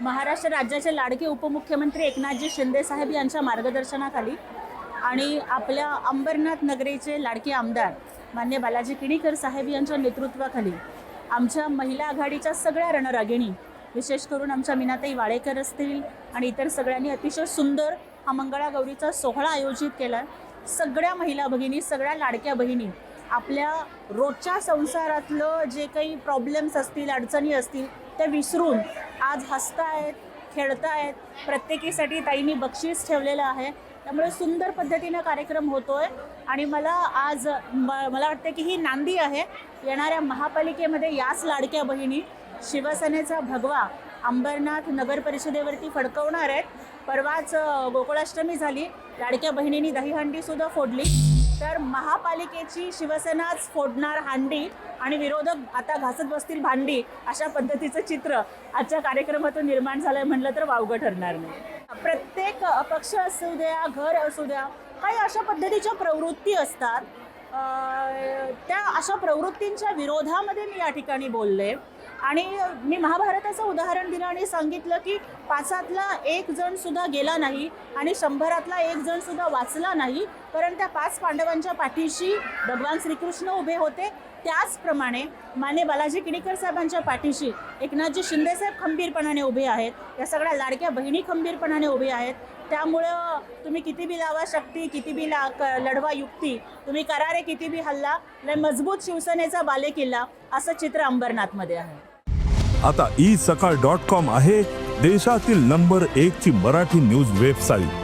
महाराष्ट्र राज्याचे लाडके उपमुख्यमंत्री एकनाथजी शिंदे साहेब यांच्या मार्गदर्शनाखाली आणि आपल्या अंबरनाथ नगरीचे लाडके आमदार मान्य बालाजी किणीकर साहेब यांच्या नेतृत्वाखाली आमच्या महिला आघाडीच्या सगळ्या रणरागिणी विशेष करून आमच्या मीनाताई वाळेकर असतील आणि इतर सगळ्यांनी अतिशय सुंदर हा मंगळागौरीचा सोहळा आयोजित केला. सगळ्या महिला भगिनी सगळ्या लाडक्या बहिणी आपल्या रोजच्या संसारातलं जे काही प्रॉब्लेम्स असतील अडचणी असतील त्या विसरून आज हसतायत खेळतायत प्रत्येकीसाठी ताईंनी बक्षीस ठेवलेलं आहे. त्यामुळे सुंदर पद्धतीनं कार्यक्रम होतोय आणि मला आज म मला वाटतं की ही नांदी आहे. येणाऱ्या महापालिकेमध्ये याच लाडक्या बहिणी शिवसेनेचा भगवा अंबरनाथ नगर परिषदेवरती फडकवणार आहेत. परवाच गोकुळाष्टमी झाली. लाडक्या बहिणींनी दहीहंडीसुद्धा फोडली. तर महापालिकेची शिवसेनाच फोडणार हांडी आणि विरोधक आता घासत बसतील भांडी अशा पद्धतीचं चित्र आजच्या कार्यक्रमातून निर्माण झालंय म्हणलं तर वावगं ठरणार नाही. प्रत्येक पक्ष असू द्या घर असू द्या काही अशा पद्धतीच्या प्रवृत्ती असतात. त्या अशा प्रवृत्तींच्या विरोधामध्ये मी या ठिकाणी बोलले. आणि मी महाभारताचं उदाहरण दिलं आणि सांगितलं की पाचातला एक जण सुद्धा गेला नाही आणि शंभरातला एक जण सुद्धा वाचला नाही कारण त्या पाच पांडवांच्या पाठीशी भगवान श्रीकृष्ण उभे होते त्याचप्रमाणे माने बालाजी किणीकर साहेबांच्या पाठीशी एकनाथजी शिंदेसाहेब खंबीरपणाने उभे आहेत या सगळ्या लाडक्या बहिणी खंबीरपणाने उभे आहेत. त्यामुळं तुम्ही किती बी लावा शक्ती किती बी ला क- लढवा युक्ती तुम्ही करारे किती बी हल्ला लय मजबूत शिवसेनेचा बालेकिल्ला असं चित्र अंबरनाथमध्ये आहे. आता ई सकाळ डॉट कॉम आहे देशातील नंबर एक ची मराठी न्यूज वेबसाईट.